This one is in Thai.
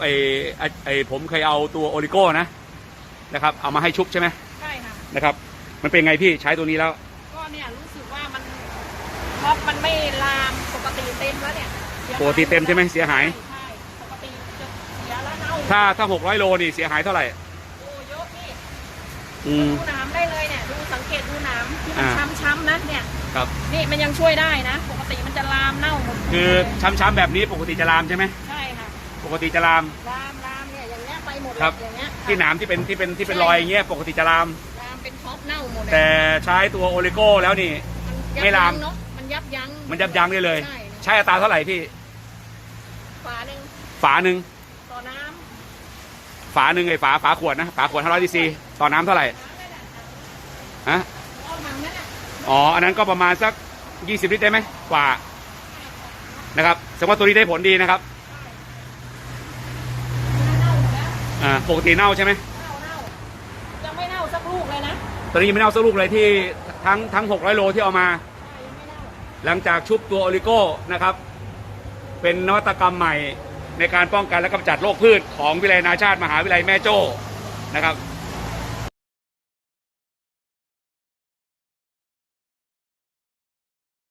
ไอ้ไอ้ไอ้ผมเคยเอาตัวโอริโก้นะนะครับ เอามาให้ชุบใช่ไหมใช่ค่ะนะครับ มันเป็นไงพี่ใช้ตัวนี้แล้ว ก็เนี่ยรู้สึกว่ามันท็อปมันไม่ลามปกติเต็มแล้วเนี่ยสียหายปกติเต็มใช่ไหมเสียหาย ใช่ปกติจะเสียแล้วเน่าถ้าถ้าหกร้อยโลนี่เสียหายเท่าไหร่ โอ้เยอะพี่อืม ดูหน้ำได้เลยเนี่ยดูสังเกตดูหน้ำที่มันอ่า ช้ำๆนะเนี่ยครับ นี่มันยังช่วยได้นะ ปกติมันจะลามเน่าหมดคือเลยช้ำๆแบบนี้ปกติจะลามใช่ไหมใช่ค่ะ ปกติจะลาม ลามลามเนี่ยอย่างเงี้ยไปหมดเลยครับ อย่างเงี้ยที่หนามที่เป็นที่เป็นที่เป็นรอยอย่างเงี้ยปกติจะลาม ลามเป็นท็อปเน่าหมดเลยแต่ใช้ตัวโอริโก้แล้วนี่ นยับไม่ลาม ยั้งเนาะมันยับยั้งมันยับยั้งได้เลย ใช่ใช้อัตราเท่าไหร่พี่ ฝาหนึ่งฝาหนึ่งต่อน้ฝาหนึ่งไอ้ฝาฝาขวดนะฝาขวด500ซีซีต่อน้ำเท่าไหร่ำน้ำนั่นแหละฮะเอาถังนั่นน่ะอ๋ออันนั้นก็ประมาณสัก 20 ลิตรได้ไหมกว่านะครับแสดงว่าตัวนี้ได้ผลดีนะครับ เน่าหมดแล้ว อ่า ปกติเน่าใช่ไหมเน่าเน่ายังไม่เน่าสักลูกเลยนะตอนนี้ยังไม่เน่าสักลูกเลยที่ทั้งทั้ง 600 โลที่เอามาใช่ยังไม่เน่าหลังจากชุบตัวโอริโก้นะครับ เป็นนวัตกรรมใหม่ในการป้องกันและกำจัดโรคพืชของวิทยาลัยนานาชาติมหาวิทยาลัยแม่โจ้นะครับ